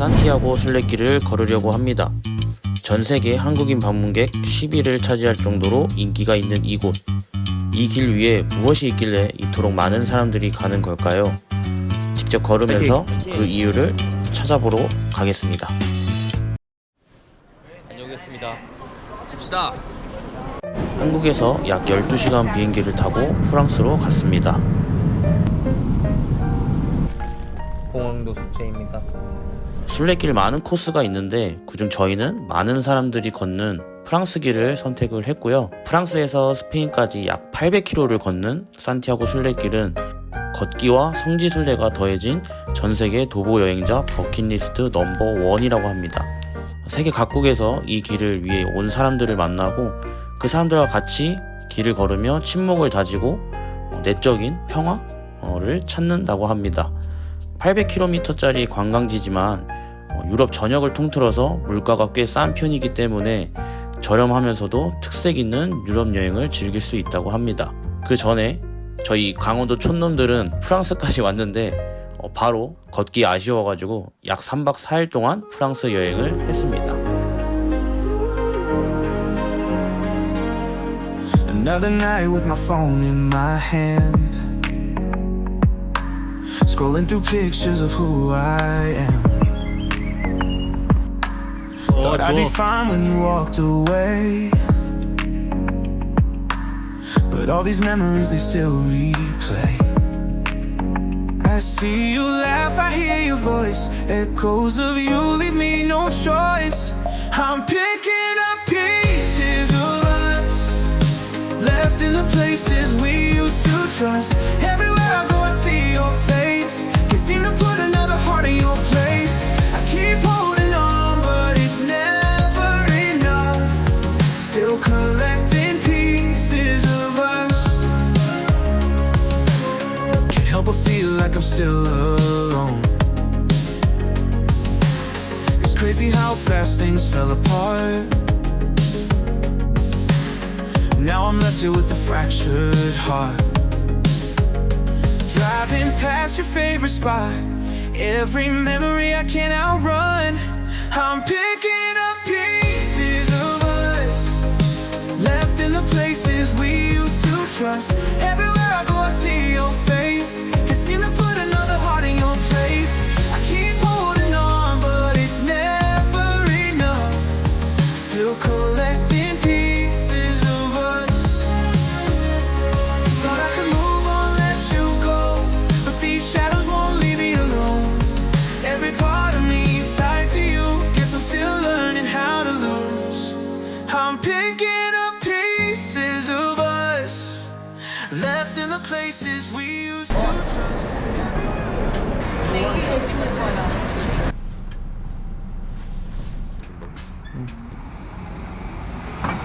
산티아고 순례길을 걸으려고 합니다. 전 세계 한국인 방문객 10위를 차지할 정도로 인기가 있는 이곳. 이 길 위에 무엇이 있길래 이토록 많은 사람들이 가는 걸까요? 직접 걸으면서 그 이유를 찾아보러 가겠습니다. 다녀오겠습니다. 갑시다. 한국에서 약 12시간 비행기를 타고 프랑스로 갔습니다. 공항도 숙제입니다. 순례길 많은 코스가 있는데 그중 저희는 많은 사람들이 걷는 프랑스 길을 선택을 했고요. 프랑스에서 스페인까지 약 800km를 걷는 산티아고 순례길은 걷기와 성지 순례가 더해진 전 세계 도보 여행자 버킷리스트 넘버 원이라고 합니다. 세계 각국에서 이 길을 위해 온 사람들을 만나고 그 사람들과 같이 길을 걸으며 침묵을 다지고 내적인 평화를 찾는다고 합니다. 800km짜리 관광지지만 어, 유럽 전역을 통틀어서 물가가 꽤 싼 편이기 때문에 저렴하면서도 특색 있는 유럽 여행을 즐길 수 있다고 합니다. 그 전에 저희 강원도 촌놈들은 프랑스까지 왔는데 어, 바로 걷기 아쉬워가지고 약 3박 4일 동안 프랑스 여행을 했습니다. Another night with my phone in my hand. Scrolling through pictures of who I am. Thought I'd be fine when you walked away. But all these memories, they still replay. I see you laugh, I hear your voice. Echoes of you leave me no choice. I'm picking up pieces of us. Left in the places we used to trust. Everywhere I go, I see your face. Can't seem to put another heart in your place. Like I'm still alone. It's crazy how fast things fell apart. Now I'm left here with a fractured heart. Driving past your favorite spot. Every memory I can't outrun. I'm picking up pieces of us. Left in the places we used to trust. Everywhere I go, I see your face. Collecting pieces of us. Thought I could move on, let you go. But these shadows won't leave me alone. Every part of me tied to you. Guess I'm still learning how to lose. I'm picking up pieces of us. Left in the places we used to trust.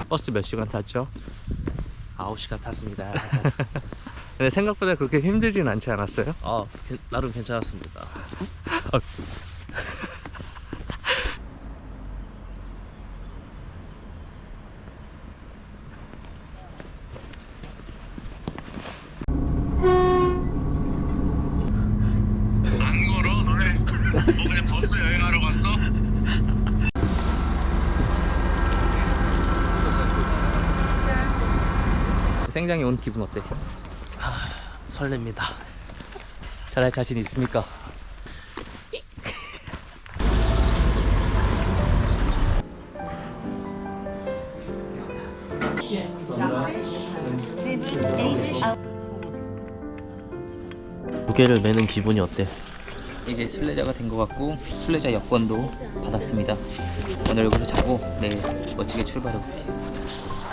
버스 몇 시간 탔죠? 9시간 탔습니다. 근데 생각보다 그렇게 힘들진 않지 않았어요? 아, 나름 괜찮았습니다. 안 걸어 너네 뭐 그냥 버스 여행하러 갔어? 생장에 온 기분 어때? 설렙니다. 잘할 자신 있습니까? 무게를 매는 기분이 어때? 이제 순례자가 된 것 같고 순례자 여권도 받았습니다. 오늘 여기서 자고 내일 멋지게 출발해 볼게요.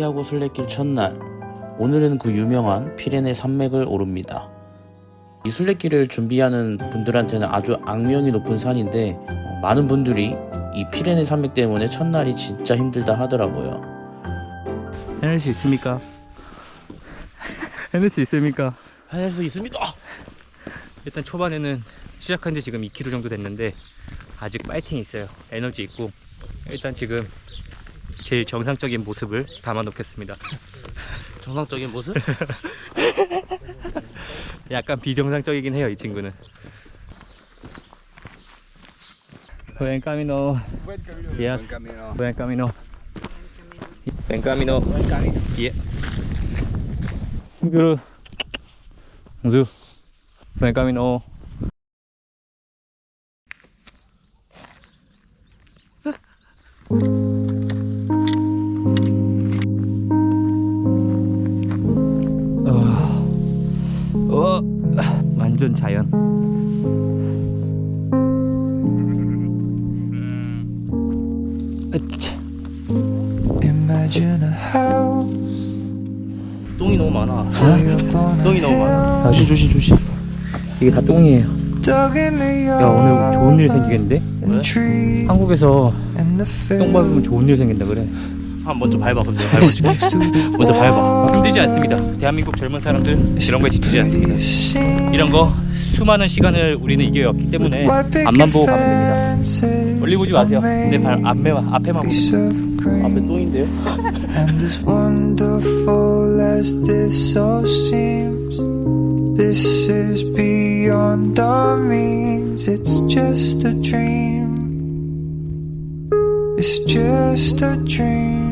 산티아고 순례길 첫날 오늘은 그 유명한 피레네 산맥을 오릅니다. 이 순례길을 준비하는 분들한테는 아주 악명이 높은 산인데 어, 많은 분들이 이 피레네 산맥 때문에 첫날이 진짜 힘들다 하더라고요. 해낼 수 있습니까? 해낼 수 있습니까? 해낼 수 있습니다. 일단 초반에는 시작한 지 지금 2km 정도 됐는데 아직 파이팅 있어요. 에너지 있고 일단 지금 제일 정상적인 모습을 담아 놓겠습니다. 정상적인 모습? 약간 비정상적이긴 해요, 이 친구는. Buen camino. Yes. Buen camino. Buen camino. Yeah. Bonjour. Bonjour. Buen camino. 어, 완전 자연. 똥이 너무 많아. 똥이 너무 많아. 조심 조심 조심. 이게 다 똥이에요. 야 오늘 좋은 일 생기겠는데? trees 한국에서 똥 밟으면 좋은 일 생긴다 그래. 아 먼저 밟아 밟아줄게 next to the 먼저 밟아 힘들지 않습니다. 대한민국 젊은 사람들 이런 거에 지치지 않습니다. 이런 거 수많은 시간을 우리는 이겨왔기 때문에 앞만 보고 가면 됩니다. 멀리 보지 마세요. 내발 made 앞에만 보세요. 앞에 똥인데요? This is beyond our means. It's just a dream. It's just a dream.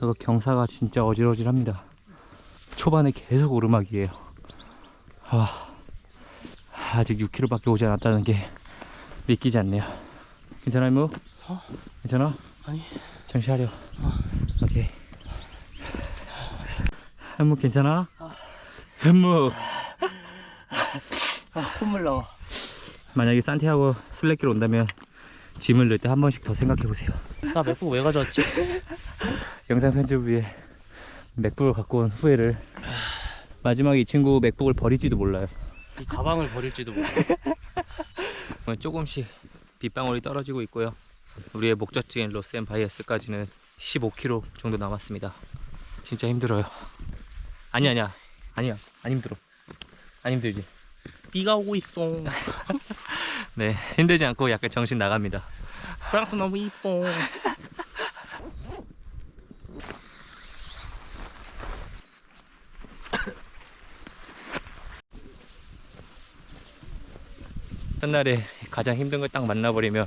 저거 경사가 진짜 어질어질합니다. 초반에 계속 오르막이에요. 아, 아직 6km밖에 오지 않았다는 게 믿기지 않네요. 괜찮아, 이모? 괜찮아? 아니. 정신 차려. 오케이. 현무 괜찮아? 현무. 아 콧물 나와 만약에 산티아고 순례길 온다면 짐을 넣을 때 한 번씩 더 생각해 보세요. 나 맥북 왜 가져왔지? 영상 편집을 위해 맥북을 갖고 온 후회를 마지막에 이 친구 맥북을 버릴지도 몰라요. 이 가방을 버릴지도 몰라 조금씩 빗방울이 떨어지고 있고요. 우리의 목적지인 로스앤 바이어스까지는 15km 정도 남았습니다. 진짜 힘들어요. 아니 아니야. 아니야. 안 힘들어. 안 힘들지. 비가 오고 있어 네. 힘들지 않고 약간 정신 나갑니다. 프랑스 너무 이뻐 첫날에 가장 힘든 걸 딱 만나버리면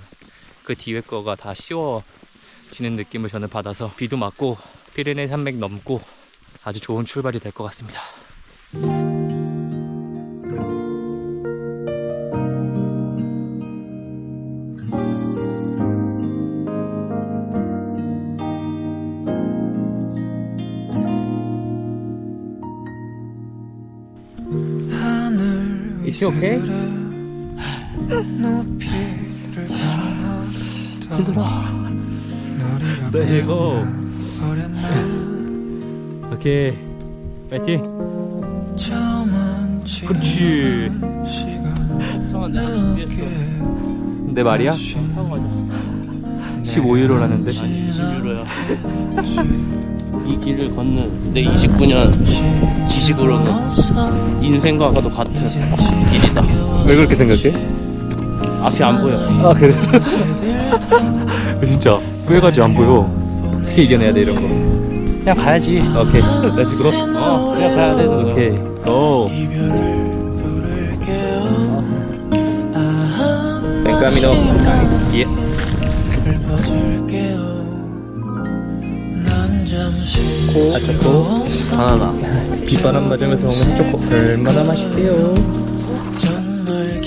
그 뒤에 거가 다 쉬워지는 느낌을 저는 받아서 비도 맞고 피레네 산맥 넘고 아주 좋은 출발이 될 것 같습니다. 높이를 향하여 힘들어. go. 어렸나 오케이. 파이팅. 그렇지. 시간 형아 내가 준비했어 내 말이야? 타고 가자 15유로라는데. 아니 20유로야 이 길을 걷는 내 29년 지식으로는 인생과도 같은 길이다 왜 그렇게 생각해? 앞이 안 보여 아 그래? 진짜 후회가지 안 보여. 어떻게 이겨내야 돼 이런 거? 그냥 가야지 오케이. 렛츠 고. 어 그냥 가야 돼. 오케이. 고. 아하 벤카미노. 예. 잠시 아초코. 바나나 빗바람 맞으면서 먹는 초코 얼마나 맛있게요. 않을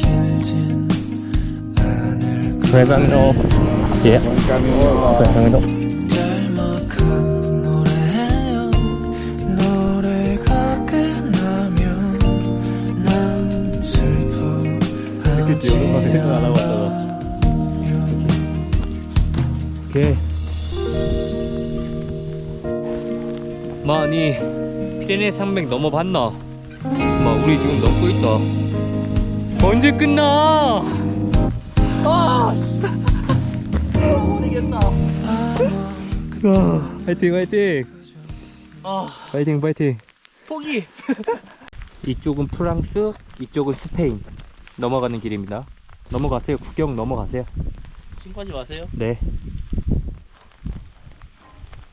벤카미노. 예. 노래가 끝나면 난 슬퍼하지 안 하고 왔다가. 오케이. 아니 피레네 산맥 넘어봤나? 막 우리 지금 넘고 있다. 언제 끝나? 아, 모르겠다. 아, 파이팅 파이팅. 아, 파이팅 파이팅. 포기. 이쪽은 프랑스, 이쪽은 스페인 넘어가는 길입니다. 넘어가세요. 국경 넘어가세요. 신고하지 마세요. 네.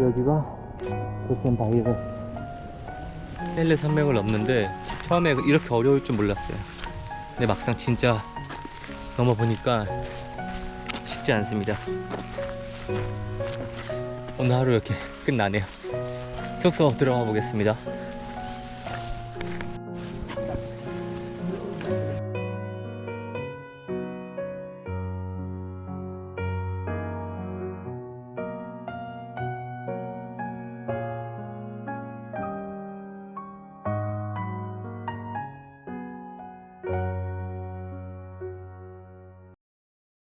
여기가 도센 바이러스. 헬레 산맥을 넘는데 처음에 이렇게 어려울 줄 몰랐어요. 근데 막상 진짜 넘어보니까 쉽지 않습니다. 오늘 하루 이렇게 끝나네요. 숙소 들어가 보겠습니다.